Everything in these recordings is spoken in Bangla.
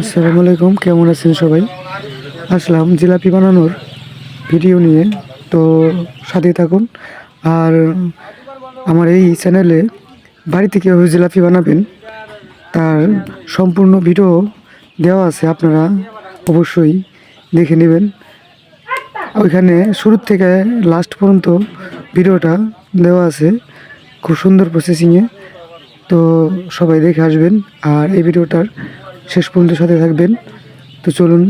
আসসালামু আলাইকুম, কেমন আছেন সবাই? আসলাম জিলাপি বানানোর ভিডিও নিয়ে, তো সাথে থাকুন। আর আমার এই চ্যানেলে বাড়িতে কীভাবে জিলাপি বানাবেন, তার সম্পূর্ণ ভিডিও দেওয়া আছে, আপনারা অবশ্যই দেখে নেবেন। ওইখানে শুরুর থেকে লাস্ট পর্যন্ত ভিডিওটা দেওয়া আছে, খুব সুন্দর প্রসেসিংয়ে তো সবাই দেখে আসবেন, আর এই ভিডিওটার শেষ পর্যন্ত সাথে থাকবেন। তো চলুন,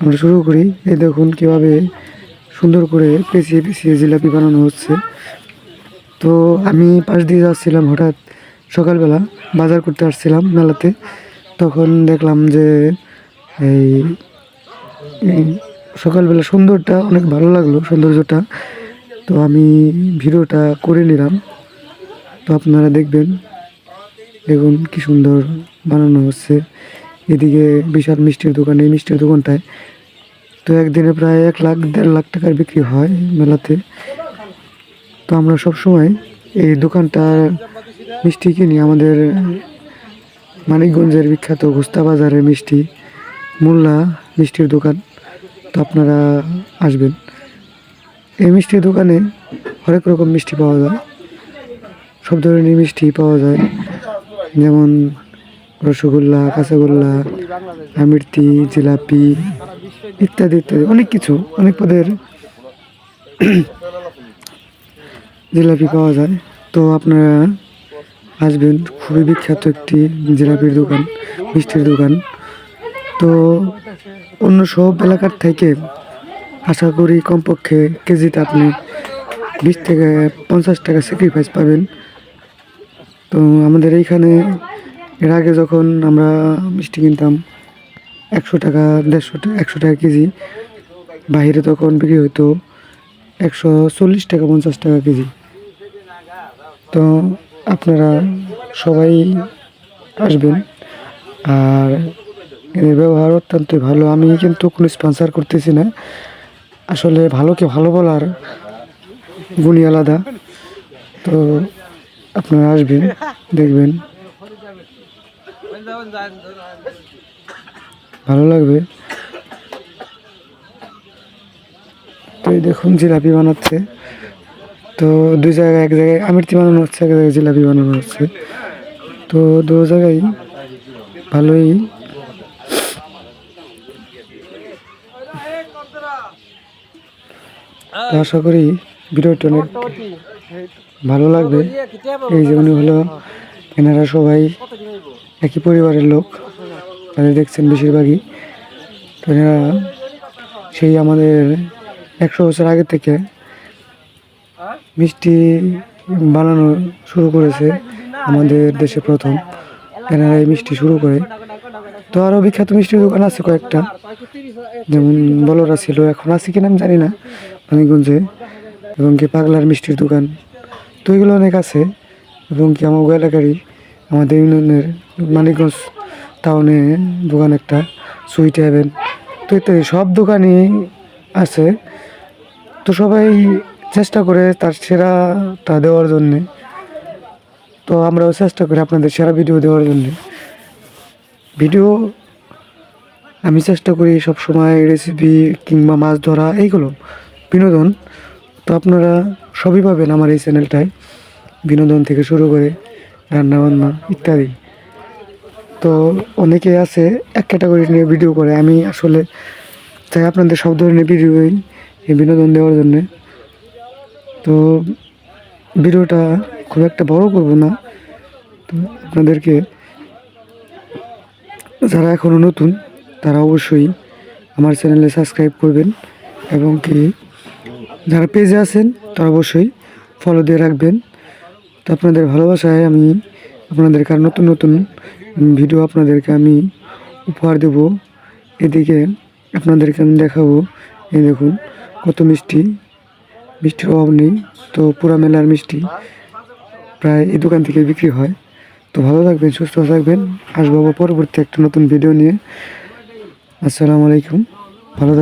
আমরা শুরু করি। এই দেখুন কীভাবে সুন্দর করে পেঁচিয়ে পেঁচিয়ে জিলাপি বানানো হচ্ছে। তো আমি পাশ দিয়ে যাচ্ছিলাম হঠাৎ সকালবেলা, বাজার করতে আসছিলাম মেলাতে। তখন দেখলাম যে এই সকালবেলা সুন্দরটা অনেক ভালো লাগল, সৌন্দর্যটা। তো আমি ভিডিওটা করে নিলাম। তো আপনারা দেখবেন। দেখুন কি সুন্দর বানানো হচ্ছে। এদিকে বিশাল মিষ্টির দোকান, এই মিষ্টির দোকানটায় তো একদিনে প্রায় এক লাখ, দেড় লাখ টাকার বিক্রি হয় মেলাতে। তো আমরা সব সময় এই দোকানটার মিষ্টি কিনি। আমাদের মানিকগঞ্জের বিখ্যাত ঘোস্তা বাজারের মিষ্টি, মোল্লা মিষ্টির দোকান। তো আপনারা আসবেন। এই মিষ্টির দোকানে হরেক রকম মিষ্টি পাওয়া যায়। সব ধরনের মিষ্টি পাওয়া যায়। যেমন রসগোল্লা, কাঁচাগোল্লা আমিরতি জিলাপি ইত্যাদি ইত্যাদি, অনেক কিছু, অনেক পদের জিলাপি পাওয়া যায়। তো আপনারা আসবেন, খুবই বিখ্যাত একটি জিলাপির দোকান, মিষ্টির দোকান। তো অন্য সব এলাকার থেকে আশা করি কমপক্ষে কেজিতে আপনি বিশ থেকে পঞ্চাশ টাকা স্যাক্রিফাইস পাবেন। তো আমাদের এইখানে এর আগে যখন আমরা মিষ্টি কিনতাম, একশো টাকা, দেড়শো টাকা একশো টাকা কেজি বাইরে তখন বিক্রি হতো একশো চল্লিশ টাকা, পঞ্চাশ টাকা কেজি। তো আপনারা সবাই আসবেন। আর এদের ব্যবহার অত্যন্ত ভালো। আমি কিন্তু কোনো স্পন্সার করতেছি না। আসলে ভালোকে ভালো বলার গুণই আলাদা। তো আপনারা আসবেন, দেখবেন। ভালো লাগবে। তো এই দেখুন, জিলাপি বানাচ্ছে। তো দুই জায়গায়, এক জায়গায়, আমিরতি বানানো হচ্ছে, এক জায়গায় জিলাপি বানানো হচ্ছে। তো দু জায়গায় ভালোই। আশা করি ভিডিওটি অনেক ভালো লাগবে। এই যে হলো, এনারা সবাই একই পরিবারের লোক, তাদের দেখছেন বেশিরভাগই। তো এনারা সেই আমাদের একশো বছর আগে থেকে মিষ্টি বানানো শুরু করেছে, আমাদের দেশে প্রথম। এনারা এই মিষ্টি শুরু করে। তো আরও বিখ্যাত মিষ্টির দোকান আছে কয়েকটা। যেমন বলরা ছিল, এখন আছে কিনা আমি জানি না। মানিকগঞ্জে। এবং কি পাগলার মিষ্টির দোকান। তো এগুলো অনেক আছে এবং কি আমার এলাকারই আমাদের ইউনিয়নের মানিকগঞ্জ টাউনে দোকান একটা, সুইট হ্যাভেন। তো ইত্যাদি সব দোকানই আছে। তো সবাই চেষ্টা করে তার সেরাটা দেওয়ার জন্যে। তো আমরাও চেষ্টা করি আপনাদের সেরা ভিডিও দেওয়ার জন্যে। ভিডিও আমি চেষ্টা করি সব সময় রেসিপি কিংবা মাছ ধরা, এইগুলো। বিনোদন। তো আপনারা সবই পাবেন আমার এই চ্যানেলটায়। বিনোদন থেকে শুরু করে রান্নাবান্না ইত্যাদি। তো অনেকে আছে এক ক্যাটাগরি নিয়ে ভিডিও করে। আমি আসলে চাই আপনাদের সব ধরনের ভিডিওই এই বিনোদন দেওয়ার জন্যে। তো ভিডিওটা খুব একটা বড় করব না। তো আপনাদেরকে যারা এখনও নতুন, তারা অবশ্যই আমার চ্যানেলে সাবস্ক্রাইব করবেন এবং কি যারা পেজে আছেন, তারা অবশ্যই ফলো দিয়ে রাখবেন। তো আপনাদের ভালোবাসায় আমি আপনাদেরকে আর নতুন নতুন ভিডিও আপনাদেরকে আমি উপহার দেব। এদিকে আপনাদেরকে আমি দেখাবো, এই দেখুন, কত মিষ্টি মিষ্টির অভাব নেই। তো পুরা মেলার মিষ্টি প্রায় এই দোকান থেকে বিক্রি হয়। তো ভালো থাকবেন, সুস্থ থাকবেন। আসব পরবর্তী একটা নতুন ভিডিও নিয়ে। আসসালামু আলাইকুম। ভালো